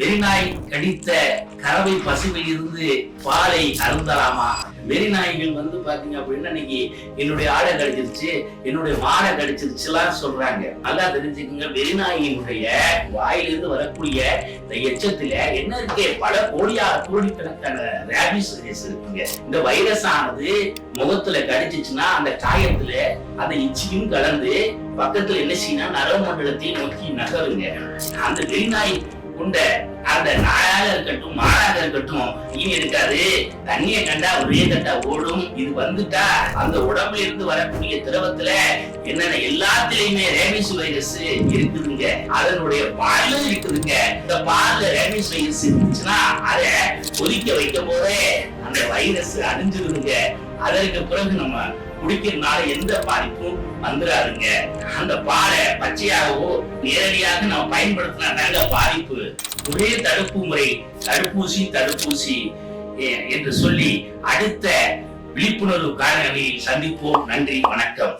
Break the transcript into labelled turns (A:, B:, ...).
A: வெறிநாய் கடித்த கறவை பசுவில் இருந்து பாலை அருந்தலாமா? வெறிநாய்கள் வந்து பாத்தீங்க அப்படின்னா இன்னைக்கு என்னுடைய ஆடை கடிச்சிருச்சு என்னுடைய மாடை கடிச்சிருச்சுலாம் சொல்றாங்க. நல்லா தெரிஞ்சுக்கோங்க வெறிநாயினுடைய வாயிலிருந்து வரக்கூடிய இந்த எச்சத்துல என்ன இருக்கு? பல கோடியா கோடிக்கணக்கான ரேபிஸ் வைரஸ் இருக்குங்க. இந்த வைரஸ் ஆனது முகத்துல கடிச்சிச்சுன்னா அந்த காயத்துல அந்த இச்சியும் கலந்து பக்கத்துல என்ன செய்யணும் நரம்பு மண்டலத்தை நோக்கி நகருங்க. அந்த வெறிநாய் கொண்ட அந்த இருக்கட்டும் மாறாக இருக்கட்டும் இனி இருக்காது. தண்ணியை கண்டா ஒரே கட்டா ஓடும். இது வந்துட்டா அந்த உடம்புல இருந்து வரக்கூடிய திரவத்துல என்னென்ன எல்லாத்துலயுமே ரேபிஸ் வைரஸ் இருக்குதுங்க. அதனுடைய பாலும் இருக்குதுங்க. இந்த பால்ல ரேபிஸ் வைரஸ் இருந்துச்சுன்னா அதை கொதிக்க வைக்கும் போதே அந்த வைரஸ் அழிஞ்சிருதுங்க. அதற்கு பிறகு நம்ம குடிக்கிறதுனால எந்த பாதிப்பும் வந்துடாதுங்க அந்த பாலை பச்சையாகவோ நேரடியாக நம்ம பயன்படுத்தினா தாங்க பாதிப்பு. ஒரே தடுப்பு முறை தடுப்பூசி தடுப்பூசி என்று சொல்லி அடுத்த விழிப்புணர்வு காரணங்களில் சந்திப்போம். நன்றி வணக்கம்.